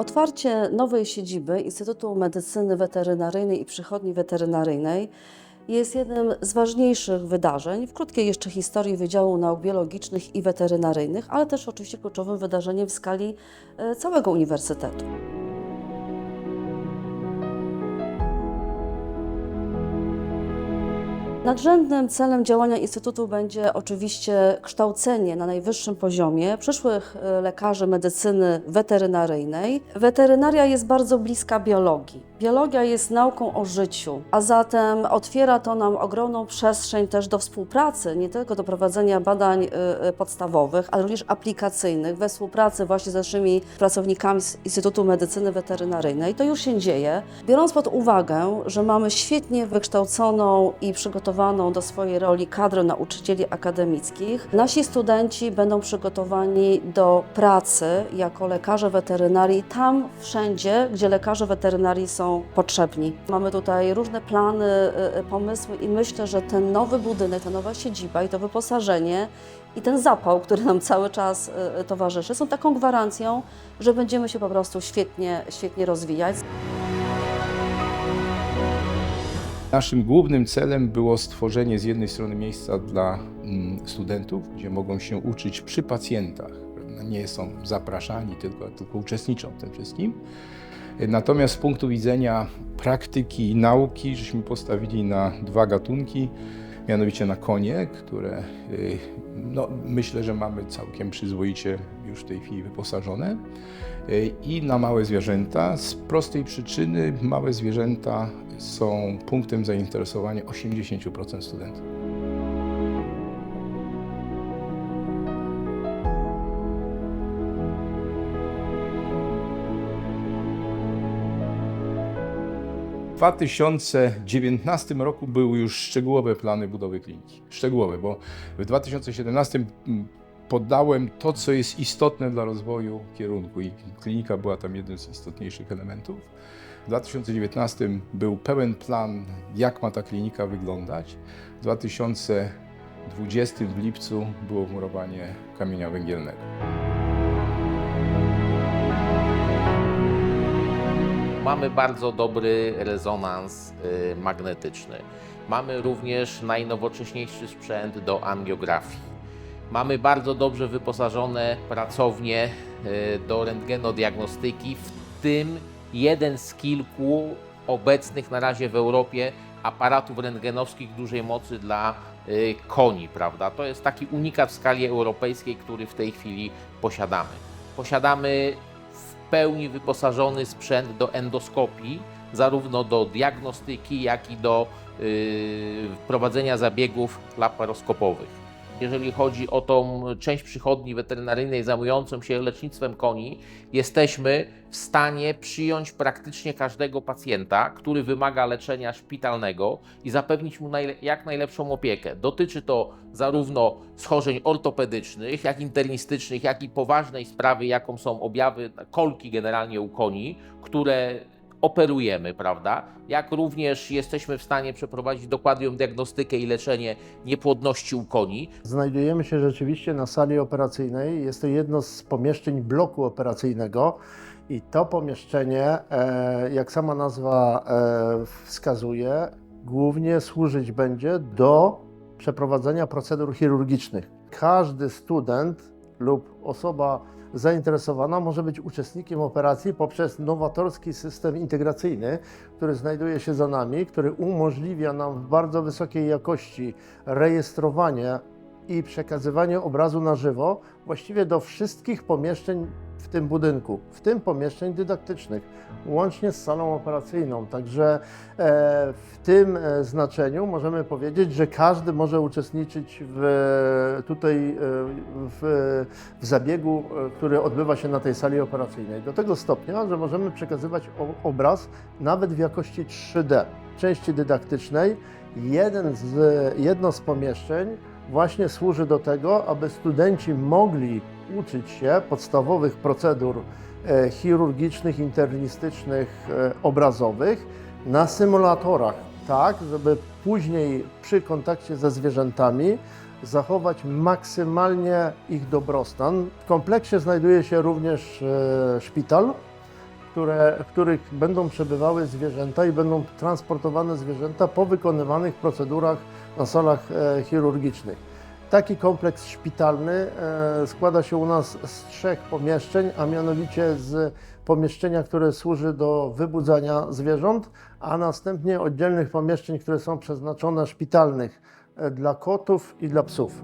Otwarcie nowej siedziby Instytutu Medycyny Weterynaryjnej i Przychodni Weterynaryjnej jest jednym z ważniejszych wydarzeń w krótkiej jeszcze historii Wydziału Nauk Biologicznych i Weterynaryjnych, ale też oczywiście kluczowym wydarzeniem w skali e, całego uniwersytetu. Nadrzędnym celem działania Instytutu będzie oczywiście kształcenie na najwyższym poziomie przyszłych e, lekarzy medycyny weterynaryjnej. Weterynaria jest bardzo bliska biologii. Biologia jest nauką o życiu, a zatem otwiera to nam ogromną przestrzeń też do współpracy, nie tylko do prowadzenia badań e, e, podstawowych, ale również aplikacyjnych we współpracy właśnie z naszymi pracownikami z Instytutu Medycyny Weterynaryjnej. To już się dzieje. Biorąc pod uwagę, że mamy świetnie wykształconą i przygotowaną do swojej roli kadrę nauczycieli akademickich, nasi studenci będą przygotowani do pracy jako lekarze weterynarii tam wszędzie, gdzie lekarze weterynarii są potrzebni. Mamy tutaj różne plany, y, y, pomysły i myślę, że ten nowy budynek, ta nowa siedziba i to wyposażenie i ten zapał, który nam cały czas y, towarzyszy, są taką gwarancją, że będziemy się po prostu świetnie, świetnie rozwijać. Naszym głównym celem było stworzenie z jednej strony miejsca dla mm, studentów, gdzie mogą się uczyć przy pacjentach. Nie są zapraszani, tylko, tylko uczestniczą w tym wszystkim. Natomiast z punktu widzenia praktyki i nauki, żeśmy postawili na dwa gatunki, mianowicie na konie, które y, no, myślę, że mamy całkiem przyzwoicie już w tej chwili wyposażone, y, i na małe zwierzęta. Z prostej przyczyny małe zwierzęta są punktem zainteresowania 80% studentów. 2019 roku były już szczegółowe plany budowy kliniki. Szczegółowe, bo w 2017 mm, podałem to, co jest istotne dla rozwoju kierunku i klinika była tam jednym z istotniejszych elementów. W 2019 był pełen plan, jak ma ta klinika wyglądać. W 2020 w lipcu było murowanie kamienia węgielnego. Mamy bardzo dobry rezonans y, magnetyczny. Mamy również najnowocześniejszy sprzęt do angiografii. Mamy bardzo dobrze wyposażone pracownie y, do rentgenodiagnostyki, w tym jeden z kilku obecnych na razie w Europie aparatów rentgenowskich dużej mocy dla y, koni, prawda? To jest taki unikat w skali europejskiej, który w tej chwili posiadamy. Posiadamy pełni wyposażony sprzęt do endoskopii, zarówno do diagnostyki, jak i do y, prowadzenia zabiegów laparoskopowych. Jeżeli chodzi o tą część przychodni weterynaryjnej zajmującą się lecznictwem koni, jesteśmy w stanie przyjąć praktycznie każdego pacjenta, który wymaga leczenia szpitalnego i zapewnić mu jak najlepszą opiekę. Dotyczy to zarówno schorzeń ortopedycznych, jak internistycznych, jak i poważnej sprawy, jaką są objawy kolki generalnie u koni, które operujemy, prawda? Jak również jesteśmy w stanie przeprowadzić dokładną diagnostykę i leczenie niepłodności u koni. Znajdujemy się rzeczywiście na sali operacyjnej. Jest to jedno z pomieszczeń bloku operacyjnego. I to pomieszczenie, e, jak sama nazwa e, wskazuje, głównie służyć będzie do przeprowadzenia procedur chirurgicznych. Każdy student lub osoba zainteresowana może być uczestnikiem operacji poprzez nowatorski system integracyjny, który znajduje się za nami, który umożliwia nam w bardzo wysokiej jakości rejestrowanie i przekazywanie obrazu na żywo właściwie do wszystkich pomieszczeń w tym budynku, w tym pomieszczeń dydaktycznych, łącznie z salą operacyjną. Także e, w tym e, znaczeniu możemy powiedzieć, że każdy może uczestniczyć w, tutaj e, w, w zabiegu, który odbywa się na tej sali operacyjnej. Do tego stopnia, że możemy przekazywać obraz nawet w jakości 3D. W części dydaktycznej jeden z, jedno z pomieszczeń właśnie służy do tego, aby studenci mogli uczyć się podstawowych procedur e, chirurgicznych, internistycznych, e, obrazowych na symulatorach, tak, żeby później przy kontakcie ze zwierzętami zachować maksymalnie ich dobrostan. W kompleksie znajduje się również e, szpital, które, w których będą przebywały zwierzęta i będą transportowane zwierzęta po wykonywanych procedurach na salach chirurgicznych. Taki kompleks szpitalny e, składa się u nas z trzech pomieszczeń, a mianowicie z pomieszczenia, które służy do wybudzania zwierząt, a następnie oddzielnych pomieszczeń, które są przeznaczone szpitalnych e, dla kotów i dla psów.